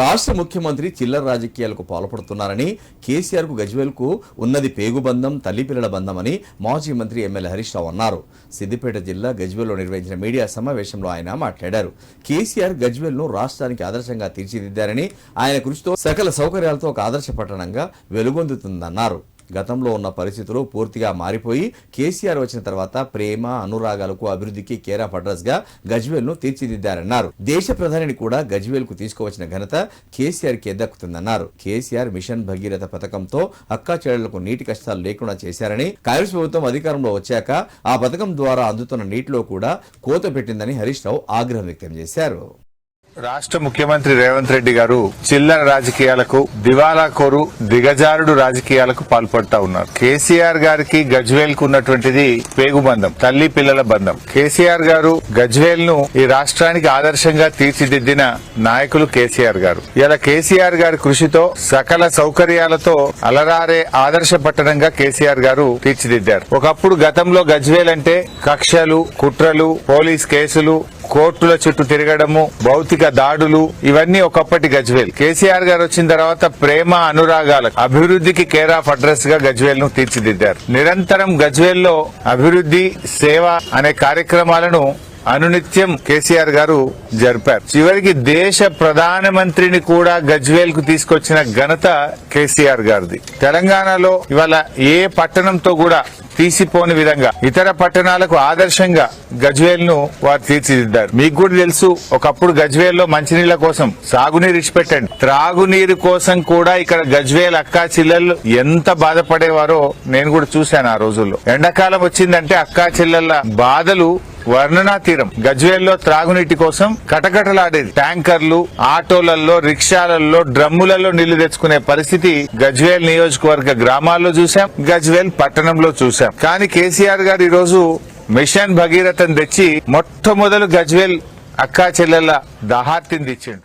రాష్ట్ర ముఖ్యమంత్రి చిల్లర రాజకీయాలకు పాల్పడుతున్నారని కేసీఆర్కు కు ఉన్నది పేగుబంధం తల్లిపిల్లల పిల్లల బంధమని మాజీ మంత్రి ఎమ్మెల్యే హరీష్ రావు అన్నారు. సిద్దిపేట జిల్లా గజ్వేల్లో నిర్వహించిన మీడియా సమావేశంలో ఆయన మాట్లాడారు. కేసీఆర్ గజ్వేల్ను రాష్ట్రానికి ఆదర్శంగా తీర్చిదిద్దారని ఆయన కృషితో సకల సౌకర్యాలతో ఒక ఆదర్శ పట్టణంగా వెలుగొందుతుందన్నారు. గతంలో ఉన్న పరిస్థితులు పూర్తిగా మారిపోయి కేసీఆర్ వచ్చిన తర్వాత ప్రేమ అనురాగాలకు అభివృద్ధికి కేరా అడ్రస్గా గజ్వేల్ను తీర్చిదిద్దారన్నారు. దేశ ప్రధానిని కూడా గజ్వేల్కు తీసుకువచ్చిన ఘనత కేసీఆర్కి దక్కుతుందన్నారు కేసీఆర్ మిషన్ భగీరథ పథకంతో అక్కా చెడులకు నీటి కష్టాలు లేకుండా చేశారని కాంగ్రెస్ ప్రభుత్వం అధికారంలో వచ్చాక ఆ పథకం ద్వారా అందుతున్న నీటిలో కూడా కోత పెట్టిందని హరీష్ రావు ఆగ్రహం వ్యక్తం చేశారు. రాష్ట్ర ముఖ్యమంత్రి రేవంత్ రెడ్డి గారు చిల్లర రాజకీయాలకు దివాలా కోరు దిగజారుడు రాజకీయాలకు పాల్పడతా ఉన్నారు. కేసీఆర్ గారికి గజ్వేల్కు ఉన్నటువంటిది పేగుబంధం తల్లి పిల్లల బంధం. కేసీఆర్ గారు గజ్వేల్ను ఈ రాష్ట్రానికి ఆదర్శంగా తీర్చిదిద్దిన నాయకులు కేసీఆర్ గారు. ఇలా కేసీఆర్ గారి కృషితో సకల సౌకర్యాలతో అలరారే ఆదర్శ పట్టణంగా కేసీఆర్ గారు తీర్చిదిద్దారు. ఒకప్పుడు గతంలో గజ్వేల్ అంటే కక్షలు కుట్రలు పోలీస్ కేసులు కోర్టుల చుట్టూ తిరగడము భౌతిక దాడులు ఇవన్నీ ఒకప్పటి గజ్వేల్. కేసీఆర్ గారు వచ్చిన తర్వాత ప్రేమ అనురాగాల అభివృద్ధికి కేర్ ఆఫ్ అడ్రస్గా గజ్వేల్ను తీర్చిదిద్దారు. నిరంతరం గజ్వేల్లో అభివృద్ధి సేవ అనే కార్యక్రమాలను అనునిత్యం కేసీఆర్ గారు జరిపారు. చివరికి దేశ ప్రధానమంత్రిని కూడా గజ్వేల్కు తీసుకొచ్చిన ఘనత కేసీఆర్ గారిది. తెలంగాణలో ఇవాళ ఏ పట్టణంతో కూడా తీసిపోని విధంగా ఇతర పట్టణాలకు ఆదర్శంగా గజ్వేల్ను వారు తీర్చిదిద్దారు. మీకు కూడా తెలుసు ఒకప్పుడు గజ్వేల్లో మంచినీళ్ళ కోసం సాగునీరు ఇచ్చిపెట్టండి. త్రాగునీరు కోసం కూడా ఇక్కడ గజ్వేల్ అక్కా చెల్లెళ్ళు ఎంత బాధపడేవారో నేను కూడా చూశాను ఆ రోజుల్లో. ఎండాకాలం వచ్చిందంటే అక్కా చెల్లెళ్ళ బాధలు వర్ణనాతీరం. గజ్వేల్లో త్రాగునీటి కోసం కటకటలాడేది. ట్యాంకర్లు ఆటోలలో రిక్షాలలో డ్రమ్ములలో నీళ్ళు తెచ్చుకునే పరిస్థితి గజ్వేల్ నియోజకవర్గ గ్రామాల్లో చూశాం గజ్వేల్ పట్టణంలో చూశాం. కానీ కేసీఆర్ గారు ఈ రోజు మిషన్ భగీరథం తెచ్చి మొట్టమొదలు గజ్వేల్ అక్కా చెల్లెల దహార్తిని తెచ్చిండు.